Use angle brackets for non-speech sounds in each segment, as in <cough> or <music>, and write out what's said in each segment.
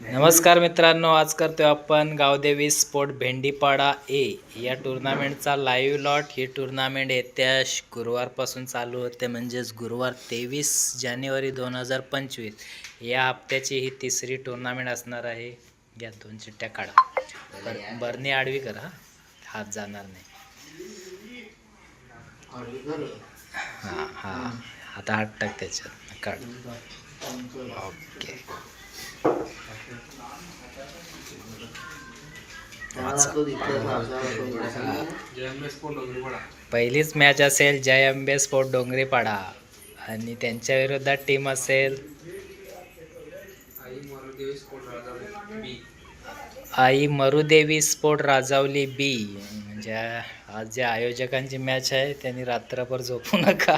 नमस्कार मित्रांनो आज करतोय आपण गावदेवी स्पोर्ट भेंडीपाडा ए. या टुर्नामेंटचा लाईव्ह लॉट ही टुर्नामेंट येत्या गुरुवारपासून चालू होते म्हणजेच गुरुवार तेवीस जानेवारी दोन हजार पंचवीस. या हप्त्याची ही तिसरी टुर्नामेंट असणार आहे. या दोन चिट्ट्या काढा. बर- बरणी आडवी करा. हात जाणार नाही. हां हां. आता हात टाक त्याच्यात. काढ ओके पहिलीच मॅच असेल जय अंबे स्पोर्ट डोंगरीपाडा. आणि त्यांच्या विरोधात टीम असेल. आई मरुदेवी स्पोर्ट राजावली बी म्हणजे आज ज्या आयोजकांची मॅच आहे त्यांनी रात्रभर झोपू नका.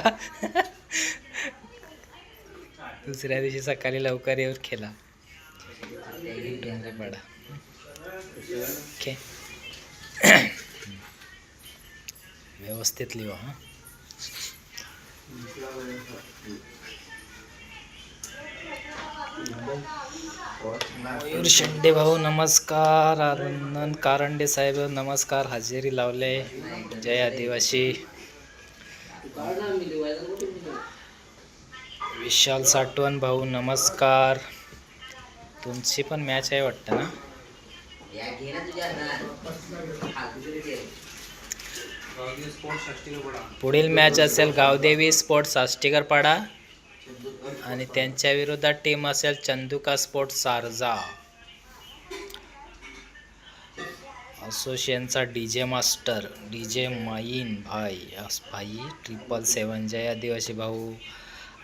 दुसऱ्या दिवशी सकाळी लवकर येऊन खेळा. पडा ओके व्यवस्थित लिहा हां. मयूर शेंडे भाऊ नमस्कार. आनंद कारंडे साहेब नमस्कार. हजेरी लावले. जय आदिवासी. विशाल साठवण भाऊ नमस्कार. तुमची पण मॅच आहे वाटतं ना? पुढील मॅच असेल गावदेवी स्पोर्ट साष्टीकरपाडा आणि त्यांच्या विरोधात टीम असेल चंदुका स्पोर्ट सारजा. असोसिएशनचा D J master D J माईन भाई. अस- भाई ट्रिपल सेवन जय आदिवासी भाऊ.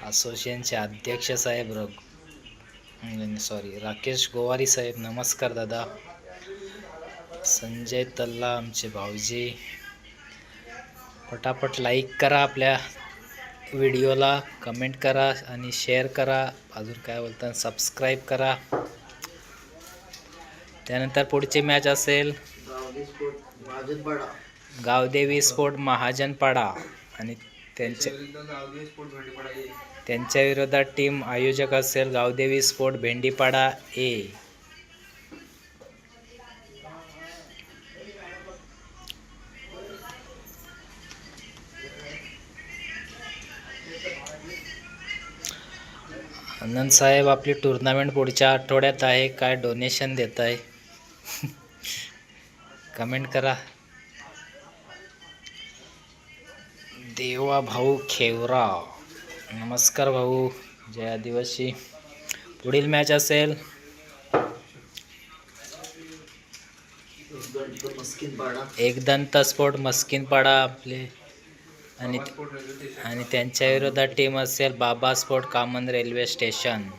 असोसिएशनचे अध्यक्ष साहेब रघ सॉरी राकेश गोवारी साहेब नमस्कार दादा. संजय तल्ला आमचे भाऊजी. पटापट लाईक करा आपल्या व्हिडिओला कमेंट करा आणि शेअर करा. अजून काय बोलतात सबस्क्राईब करा. त्यानंतर पुढची मॅच असेल. गावदेवी स्पोर्ट महाजनपाडा. आणि त्यांच्या त्यांच्या विरोधात टीम आयोजक असेल गावदेवी स्पोर्ट भेंडीपाडा ए. आनंद साहेब आपली टुर्नामेंट पुढच्या आठवड्यात आहे. काय डोनेशन देत आहे कमेंट करा. देवा भाऊ खेवरा. नमस्कार भाऊ. जय आदिवासी. पुढील मॅच असेल. एकदंत स्पोर्ट मस्किनपाडा आपले. आणि आणि त्यांच्या विरोधात टीम असेल बाबा स्पोर्ट कामन रेल्वे स्टेशन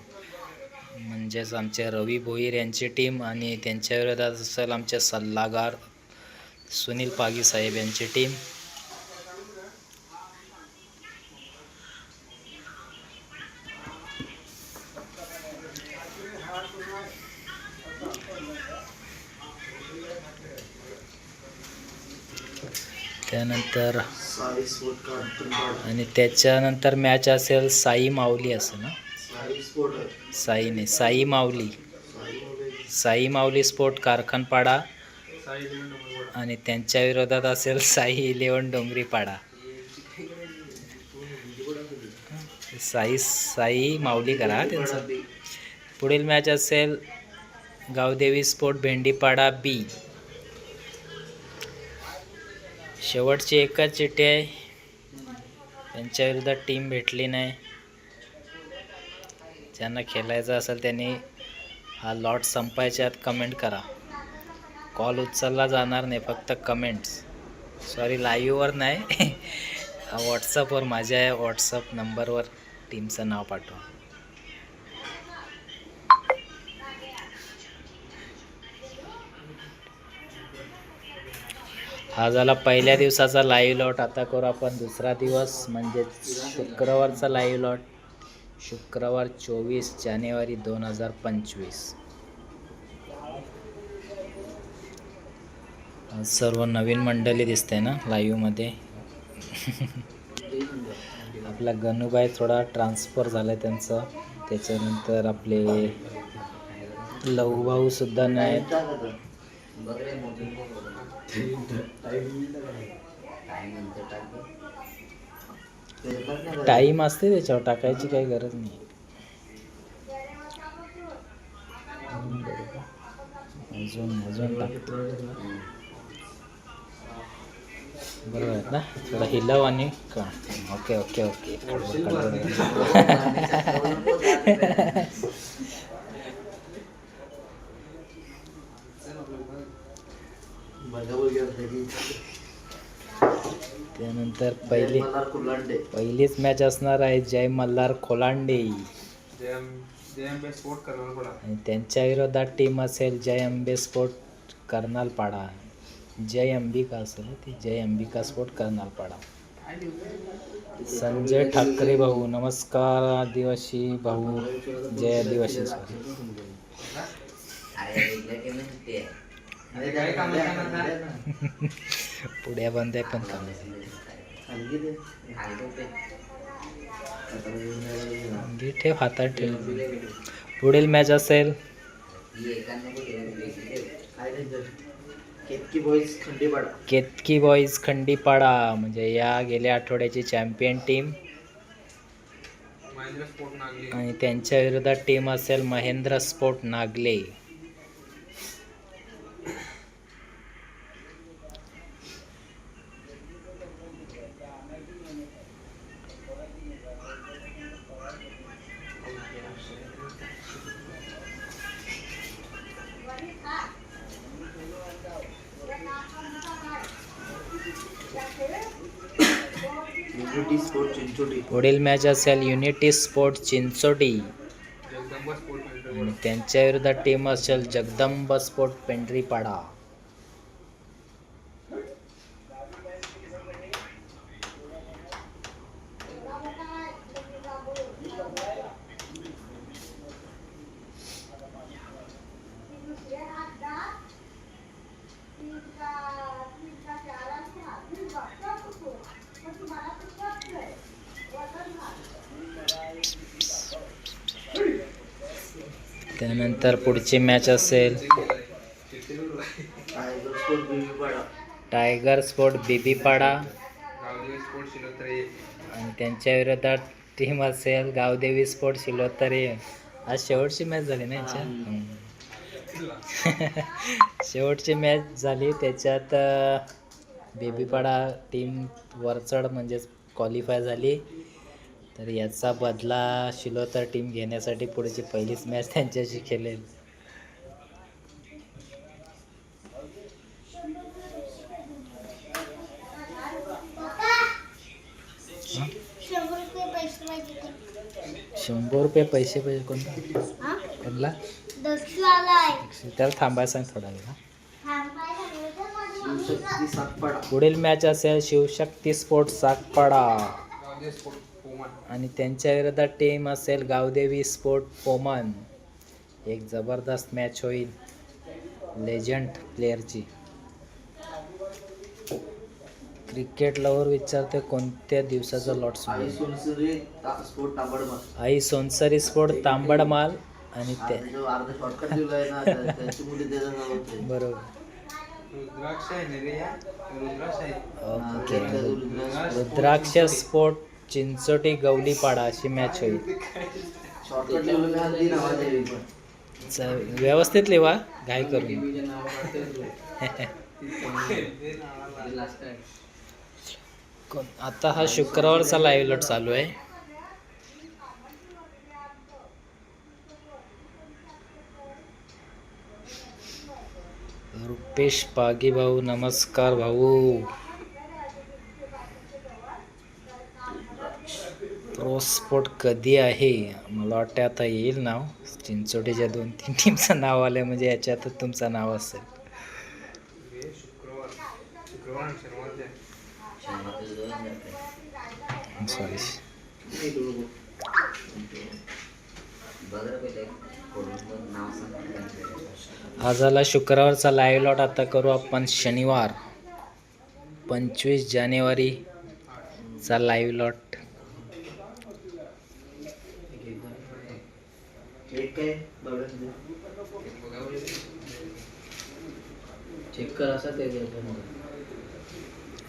म्हणजेच आमचे रवी भोईर यांची टीम आणि त्यांच्या विरोधात असेल आमचे सल्लागार सुनील पागी साहेब यांची टीम त्यानंतर आणि त्याच्यानंतर मॅच असेल साई माऊली असं ना? साई नाही साई माऊली. साई माऊली स्पोर्ट कारखानपाडा. आणि त्यांच्या विरोधात असेल साई इलेवन डोंगरीपाडा. साई साई माऊली करा त्यांचा त्यांचं. पुढील मॅच असेल गावदेवी स्पोर्ट भेंडीपाडा बी शेवटची एकच चिठ्ठी आहे. त्यांच्या विरोधात टीम भेटली नाही. ज्यांना खेळायचं असेल त्यांनी हा लॉट संपायच्या आत कमेंट करा. कॉल उचलला जाणार नाही फक्त कमेंट्स सॉरी लाईव्हवर नाही. <laughs> व्हॉट्सअपवर माझ्या व्हॉट्सअप नंबरवर टीमचं नाव पाठवा. हा झाला पहिल्या दिवसाचा लाईव्ह लॉट आता करू आपण दुसरा दिवस म्हणजे शुक्रवारचा लाईव्ह लॉट शुक्रवार चोवीस जानेवारी दोन हजार पंचवीस. सर्व नवीन मंडळी दिसते ना लाईव्हमध्ये <laughs> आपला गणूबाई थोडा ट्रान्सफर झाला त्यांचं. त्याच्यानंतर आपले लहूभाऊ नाही नाहीत. टाईम असते त्याच्यावर टाकायची काही गरज नाही. अजून अजून टाकतो बरोबर आहेत ना? थोडा हिलव आणि का ओके ओके <laughs> त्यानंतर पहिली पहिलीच मॅच असणार आहे जय मल्हार खोलांडे आणि त्यांच्या विरोधात टीम असेल जय अंबे स्पोर्ट कर्नालपाडा जय अंबिका असेल ती जय अंबिका स्पोर्ट कर्नालपाडा संजय ठाकरे भाऊ नमस्कार आदिवासी भाऊ. जय आदिवासी पुढे बंद आहे पण काम. घे ठेव हातात ठेव. पुढील मॅच असेल. केतकी बॉईज खंडीपाडा. म्हणजे या गेल्या आठवड्याची चॅम्पियन टीम आणि त्यांच्या विरोधात टीम असेल महेंद्र स्पोर्ट नागले. पुढील मॅच असेल युनिटी स्पोर्ट चिंचोटी. आणि त्यांच्या विरोधात टीम असेल जगदंब स्पोर्ट पेंढरीपाडा त्यानंतर पुढची मॅच असेल. टायगर स्पोर्ट बीबीपाडा आणि त्यांच्या विरोधात टीम असेल गावदेवी स्पोर्ट शिलोत्तरे आज शेवटची मॅच झाली ना हम्म. <laughs> शेवटची मॅच झाली. त्याच्यात बेबीपाडा टीम वरचढ म्हणजेच क्वालिफाय झाली. तर याचा बदला शिलोतर टीम घेण्यासाठी पुढची पहिलीच मॅच त्यांच्याशी खेळेल. शंभर रुपये पैसे पाहिजे कोणता? त्याला थांबायला सांग थोडा वेळ पुढील मॅच असेल शिवशक्ती स्पोर्ट सागपाडा आणि त्यांच्या विरोधात टीम असेल गावदेवी स्पोर्ट पोमन एक जबरदस्त मॅच होईल. लेजंड प्लेअरची क्रिकेट लवर विचारते कोणत्या दिवसाचा लॉट सुरू आहे? आई सोनसरी स्पोर्ट तांबडमाल आणि ते. बरोबर. ओके. रुद्राक्ष स्पोर्ट चिंचोटी गवलीपाडा अशी मॅच होईल. च- व्यवस्थित लिवा घाई करून कोण- आता हा शुक्रवारचा लाईव्ह लट चालू आहे. रुपेश पागी भाऊ नमस्कार भाऊ. प्रो कधी आहे? मला वाटतं आता येईल नाव. चिंचोटीच्या दोन तीन टीमचं नाव आलं म्हणजे याच्यातच तुमचं नाव असेल. सॉरी आज आला शुक्रवारचा लाईव्ह लॉट आता करू आपण शनिवार. पंचवीस जानेवारीचा लाईव्ह लॉट एक काय बावड्यामध्ये चेक कर असा ते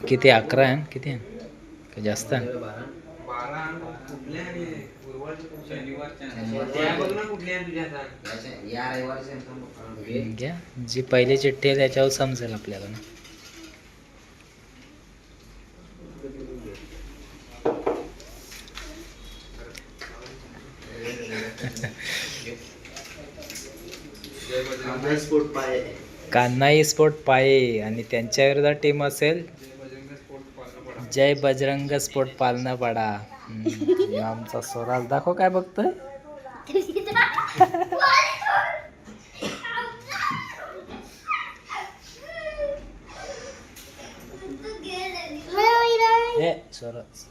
किती अकरा आहे किती आहे का जास्त आहे बारा घ्या जी पहिली चिठ्ठी आहे त्याच्यावर समजेल आपल्याला ना. स्पोर्ट पाय. कान्हाई स्पोर्ट पाये? आणि त्यांच्या विरोधात टीम असेल? जय बजरंग स्पोर्ट पालनापाडा हम्म, ह्यो आमचा स्वराज दाखव काय बघतोय? ए स्वराज.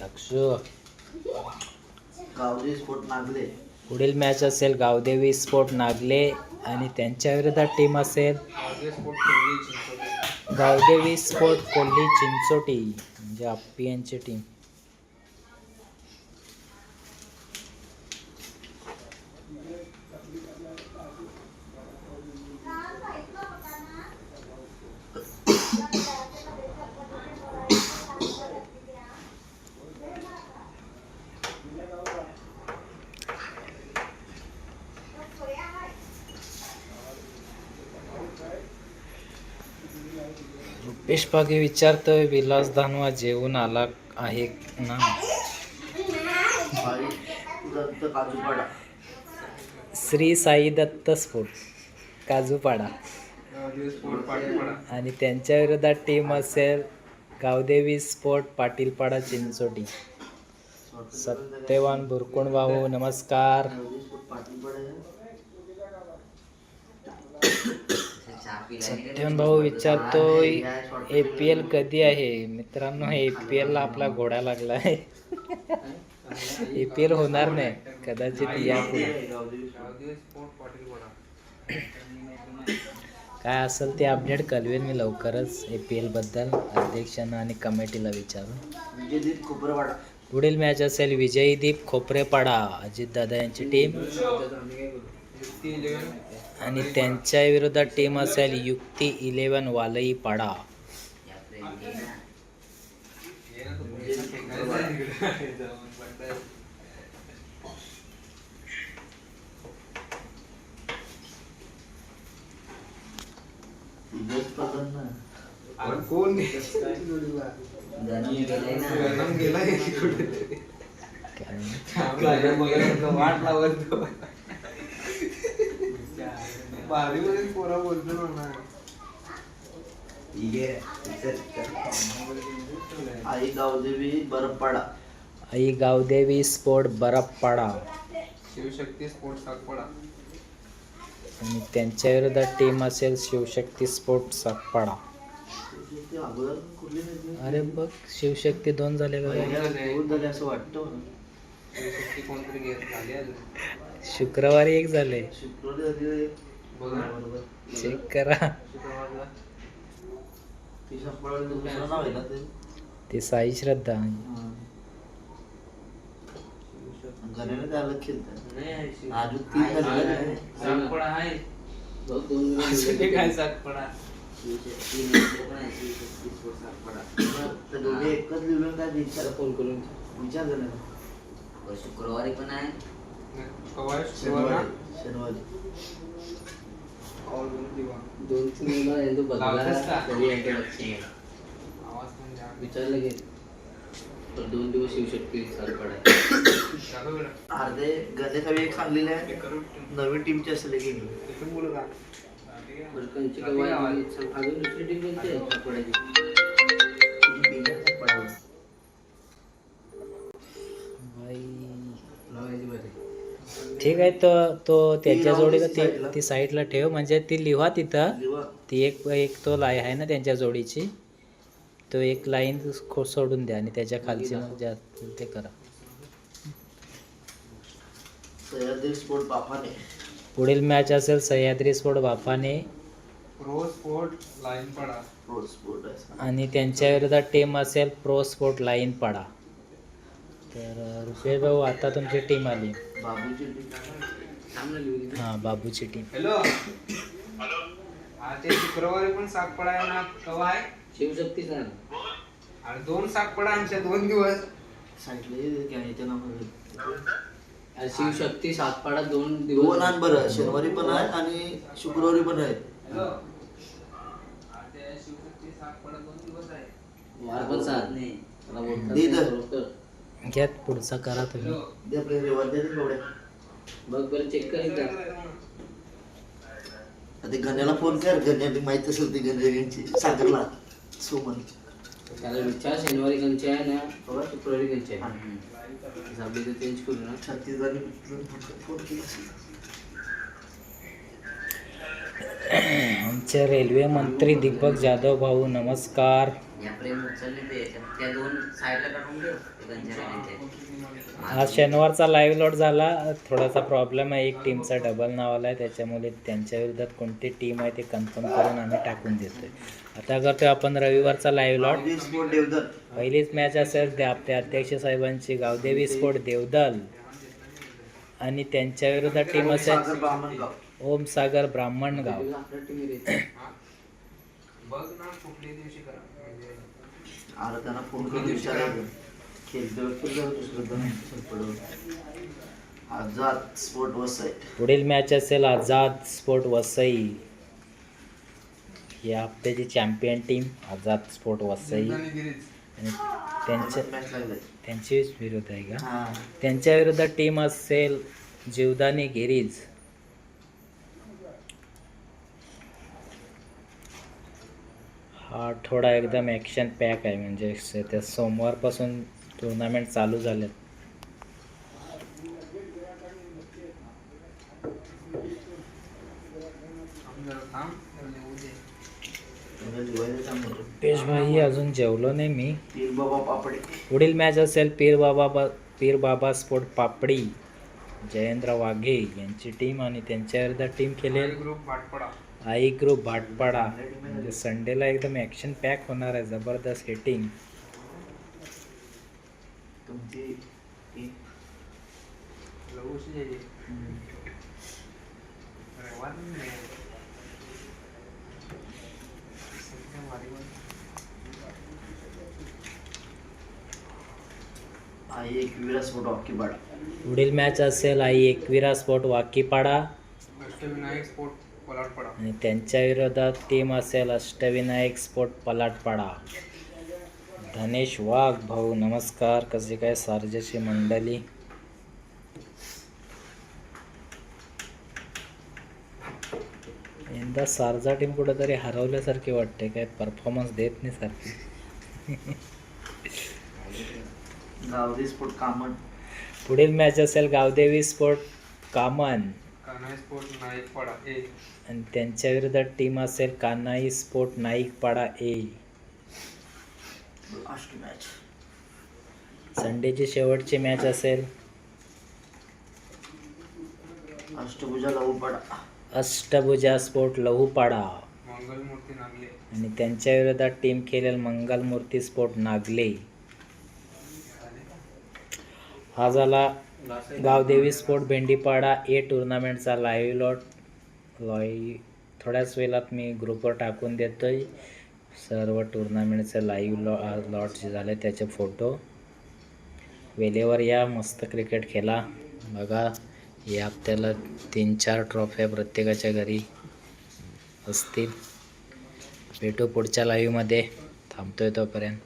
दक्षू. गावरी स्पोर्ट नागले पुढील मॅच असेल गावदेवी स्पोर्ट नागले आणि त्यांच्या विरोधात टीम असेल. गावदेवी स्पोर्ट कोल्ही चिंचोटी म्हणजे आप्पी यांची टीम रुपेश पागे विचारतोय विलास धानवा जेवून आला आहे ना? श्री साई दत्त स्पोर्ट काजूपाडा. आणि त्यांच्या विरोधात टीम असेल गावदेवी स्पोर्ट पाटीलपाडा चिंचोटी. सत्यवान बुरकुण भाऊ नमस्कार गावरी स्पोर्ट पाटीलपाडा सत्यम भाऊ विचारतोय ए पी एल कधी आहे? मित्रांनो ए पी एलला आपला घोडा लागला आहे ए पी एल होणार नाही. कदाचित या काय असेल ते अपडेट कळवेन मी लवकरच ए पी एलबद्दल अध्यक्षांना आणि कमिटीला विचारून. पुढील मॅच असेल विजयदीप खोपरेपाडा अजितदादा यांची टीम आणि त्यांच्या विरोधात टीम असेल युक्ती इलेवन वालई पाडा. स्पर्धन ना आई गावदेवी बरपाडा. आई गावदेवी स्पोर्ट बरफपाडा शिवशक्ती स्पोर्ट्स सागपाडा आणि त्यांच्या विरोधात टीम असेल शिवशक्ती स्पोर्ट नाही अरे बघ शिवशक्ती दोन झाले का दोन झाले असं वाटतं मला. शिवशक्ती कोणतरी घेत झाली अजून. शुक्रवारी एक झाले. शुक्रवारी चेक करा ती साई श्रद्धा शुक्रवारी पण आहे शनिवारी शनिवारी कॉल करून दिवा दोन तीन मुलं आहे तो बदला? तरी यांच्या लक्ष नाही. आवाज पण द्या. विचारलं की तर दोन दिवस येऊ शकते दाखव बेटा. अर्धे गणेश एक सांगलेले आहे. नवीन टीमची असेल की नाही. सर- दुसरी टीम कोणती आहे सरपडाची ठीक आहे तो तो त्याच्या जोडीला. ती ती साईडला. ठेव म्हणजे ती लिहा तिथं. लिवा. ती एक एक तो लाई आहे ना त्यांच्या जोडीची. तो एक लाईन खो सोडून द्या आणि त्याच्या खालची असतील ते करा. सह्याद्री स्पोर्ट बापाने पुढील मॅच असेल Sahyadri sport Bapane pro sport line पडा. प्रो स्पोर्ट आणि त्यांच्या विरोधात टीम असेल प्रो स्पोर्ट लाईन पाडा. तर अं, रुपेश भाऊ आता तुमची टीम आली. हां बाबूची टीम हॅलो. हा ते शुक्रवारी पण सागपडा आहे ना कवा आहे? शिवशक्ती सर आणि दोन सागपडा आमच्या दोन दिवस. सांगितलं शिवशक्ती सातपाडा दोन दोन दिवस आण बरं शनिवारी पण आहे आणि शुक्रवारी पण आहे हॅलो. हा ते शिवशक्ती दोन दिवस आहे. वार पण साथ नाही. दे. घ्यात पुढचा करा तुम्ही. ते तेवढ्या बघ बरं चेक कर एकदा. ते गण्याला फोन कर गण्याला माहीत असेल ती गण्याची सागरला सोमन. त्याला विचार शनिवारी कंचे आहे ना? बाबा शुक्रवारी कंचे आहे. आपली तर चेंज करू ना. फोन केला आमचे रेल्वे मंत्री दीपक जाधव भाऊ नमस्कार. या प्रेम उचलले ते त्या दोन साईडला काढून ते राहायचे. आज शनिवारचा लाईव्ह लॉट झाला. थोडासा प्रॉब्लेम आहे. एक टीमचा डबल नाव आला आहे. त्याच्यामुळे त्यांच्या विरोधात कोणती टीम आहे ते कन्फर्म करून आम्ही टाकून देतोय. आता करतोय आपण रविवारचा लाईव्ह लॉट पहिलीच मॅच असेल. ते आपल्या अध्यक्ष साहेबांची गावदेवी स्पोर्ट देवदल. आणि त्यांच्या विरोधात टीम असेल. ओम सागर ब्राह्मणगाव आपल्या टीम येते बघ ना कुठल्या दिवशी करा अरे त्यांना फोन करून आझाद स्पोर्ट वसाईट पुढील मॅच असेल आझाद स्पोर्ट वसई. ही हप्त्याची champion team Azad sport Vasai. आणि त्यांच्या त्यांचीच विरोध आहे का? हा. त्यांच्या विरोधात टीम असेल जीवदानी गिरीज. हा आठवडा एकदम ॲक्शन पॅक आहे म्हणजे त्या सोमवारपासून टुर्नामेंट चालू झाले रुपेश भाई अजून जेवलो नाही मी. पीर बाबा पापडे. पुढील मॅच असेल पीर बाबा पीर बाबा स्पोर्ट पापडी. जयेंद्र वाघे यांची टीम आणि त्यांच्या विरुद्ध टीम केलेली. ग्रुप भाटपडा. आई ग्रुप भाटपाडा. म्हणजे संडेला एकदम ॲक्शन पॅक होणार आहे जबरदस्त हिटिंग तुमची. आई एकविरा स्पोर्ट हॉकी पुढील मॅच असेल आई एकविरा स्पोर्ट वाकीपाडा अष्टविनायक स्पोर्ट कोलाडपडा आणि त्यांच्या विरोधात टीम असेल अष्टविनायक स्पोर्ट पलाटपाडा. धनेश वाघ भाऊ नमस्कार. कसे काय सार्जाची मंडळी? यंदा सारजा टीम कुठेतरी हरवल्यासारखी वाटते. काय परफॉर्मन्स देत नाही सारखी. गावदे स्पोर्ट कामन. पुढील मॅच असेल Gavdevi sport Kaman. Sport Naikpada A. आणि त्यांच्या विरोधात टीम असेल Kanhai sport Naikpada A. Last match संडेची शेवटची मॅच असेल. अष्टभुजा लवपाडा अष्टभुजा स्पोर्ट लहूपाडा. मंगलमूर्ती नागले. आणि त्यांच्या विरोधात टीम खेळेल मंगलमूर्ती स्पोर्ट नागले. हा झाला गावदेवी स्पोर्ट भेंडीपाडा. ए टुर्नामेंटचा लाईव्ह लॉट लॉई थोड्याच वेळात मी ग्रुपवर टाकून देतोय. सर्व टुर्नामेंटचं लाईव्ह लॉ लॉट जे झाले त्याचे फोटो वेलेवर या मस्त क्रिकेट खेळा. बघा या हप्त्याला तीन चार ट्रॉफ्या प्रत्येकाच्या घरी. असतील. भेटू पुढच्या लाईव्हमध्ये थांबतोय तोपर्यंत.